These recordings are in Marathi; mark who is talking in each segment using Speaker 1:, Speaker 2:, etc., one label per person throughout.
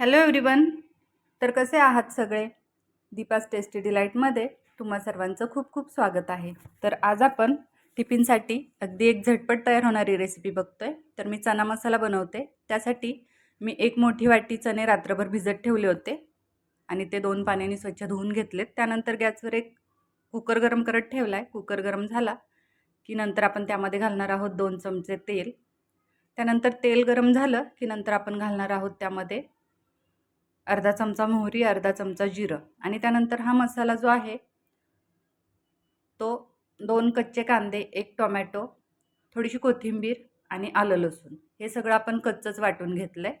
Speaker 1: हॅलो एव्हरीवन तर कसे आहात सगळे? दीपास टेस्टी डिलाईटमध्ये तुम्हा सर्वांचं खूप खूप स्वागत आहे. तर आज आपण टिफिनसाठी अगदी एक झटपट तयार होणारी रेसिपी बघतोय. तर मी चना मसाला बनवते. त्यासाठी मी एक मोठी वाटी चणे रात्रभर भिजत ठेवले होते. आणि ते दोन पाण्याने स्वच्छ धुवून घेतलेत. त्यानंतर गॅसवर एक कुकर गरम करत ठेवला आहे कुकर गरम झाला की नंतर आपण त्यामध्ये घालणार आहोत दोन चमचे तेल. त्यानंतर तेल गरम झालं की नंतर आपण घालणार आहोत त्यामध्ये अर्धा चमचा मोहरी अर्धा चमचा जिरं आणि त्यानंतर हा मसाला जो आहे तो दोन कच्चे कांदे एक टोमॅटो थोडीशी कोथिंबीर आणि आलं लसूण. हे सगळं आपण कच्चंच वाटून घेतलं आहे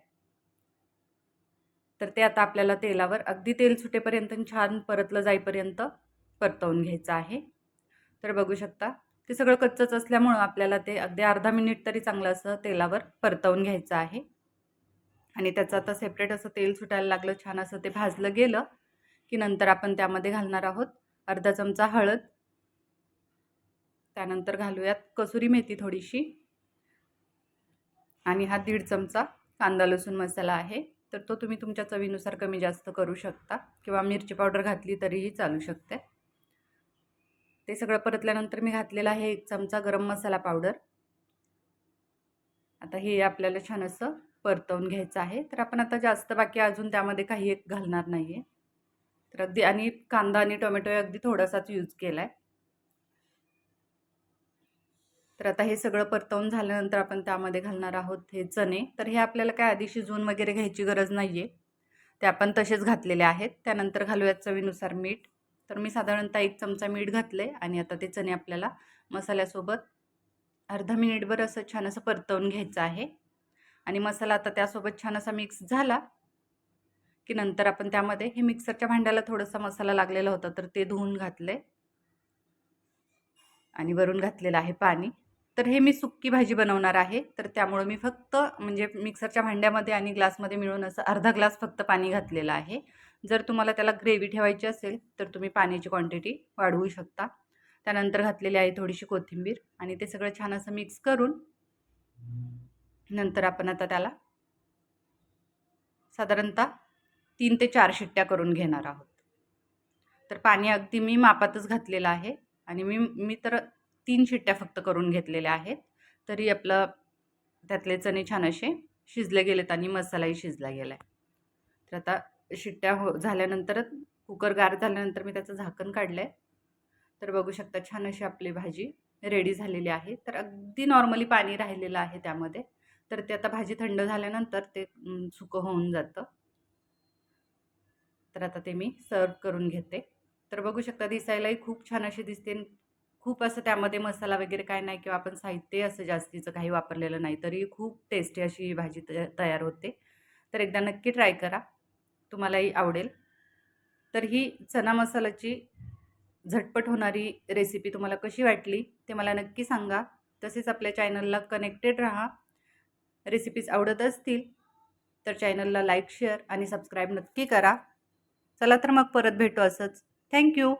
Speaker 1: तर ते आता आपल्याला तेलावर अगदी तेल सुटेपर्यंत छान परतलं जाईपर्यंत परतवून घ्यायचं आहे. तर बघू शकता ते सगळं कच्चंच असल्यामुळं आपल्याला ते अगदी अर्धा मिनिट तरी चांगलं असं तेलावर परतवून घ्यायचं आहे. आणि त्याचं आता सेपरेट असं तेल सुटायला लागलं छान असं ते भाजलं गेलं की नंतर आपण त्यामध्ये घालणार आहोत अर्धा चमचा हळद. त्यानंतर घालूयात कसुरी मेथी थोडीशी. आणि हा दीड चमचा कांदा लसूण मसाला आहे. तर तो तुम्ही तुमच्या चवीनुसार कमी जास्त करू शकता किंवा मिरची पावडर घातली तरीही चालू शकते. ते सगळं परतल्यानंतर मी घातलेलं आहे एक चमचा गरम मसाला पावडर. आता हे आपल्याला छान असं परतवून घ्यायचं आहे. तर आपण आता जास्त बाकी अजून त्यामध्ये काही एक घालणार नाही आहे तर अगदी आणि कांदा आणि टोमॅटो अगदी थोडासाच यूज केला आहे तर आता हे सगळं परतवून झाल्यानंतर आपण त्यामध्ये घालणार आहोत हे चणे. तर हे आपल्याला काय आधी शिजवून वगैरे घ्यायची गरज नाही आहे ते आपण तसेच घातलेले आहेत. त्यानंतर घालूयात चवीनुसार मीठ. तर मी साधारणतः एक चमचा मीठ घातले आणि आता ते चणे आपल्याला मसाल्यासोबत अर्धा मिनिटभर असं छान असं परतवून घ्यायचं आहे. आणि मसाला आता त्यासोबत छान असा मिक्स झाला की नंतर आपण त्यामध्ये हे मिक्सरच्या भांड्याला थोडासा मसाला लागलेला होता तर ते धुवून घातले. आणि वरून घातलेलं आहे पाणी. तर हे मी सुक्की भाजी बनवणार आहे तर त्यामुळं मी फक्त म्हणजे मिक्सरच्या भांड्यामध्ये आणि ग्लासमध्ये मिळून असं अर्धा ग्लास फक्त पाणी घातलेलं आहे. जर तुम्हाला त्याला ग्रेव्ही ठेवायची असेल तर तुम्ही पाण्याची क्वांटिटी वाढवू शकता. त्यानंतर घातलेली आहे थोडीशी कोथिंबीर आणि ते सगळं छान असं मिक्स करून नंतर आपण आता त्याला साधारणतः तीन ते चार शिट्ट्या करून घेणार आहोत. तर पाणी अगदी मी मापातच घातलेलं आहे आणि मी मी तर तीन शिट्ट्या फक्त करून घेतलेल्या आहेत. तरी आपलं त्यातले चणे छान असे शिजले गेलेत आणि मसालाही शिजला गेला आहे तर आता शिट्ट्या हो झाल्यानंतरच कुकर गार झाल्यानंतर मी त्याचं झाकण काढलं आहे तर बघू शकता छान अशी आपली भाजी रेडी झालेली आहे. तर अगदी नॉर्मली पाणी राहिलेलं आहे त्यामध्ये. तर ते आता भाजी थंड झाल्यानंतर ते सुकं होऊन जातं. तर आता ते मी सर्व करून घेते. तर बघू शकता दिसायलाही खूप छान अशी दिसते. खूप असं त्यामध्ये मसाला वगैरे काय नाही किंवा आपण साहित्य असं जास्तीचं काही वापरलेलं नाही तरी खूप टेस्टी अशी भाजी तयार होते. तर एकदा नक्की ट्राय करा. तुम्हालाही आवडेल. तर ही चना मसाल्याची झटपट होणारी रेसिपी तुम्हाला कशी वाटली ते मला नक्की सांगा. तसेच आपल्या चॅनलला कनेक्टेड राहा. रेसिपीज आवडत असतील तर चॅनलला लाईक शेअर आणि सबस्क्राईब नक्की करा. चला तर मग परत भेटू असंच. थँक्यू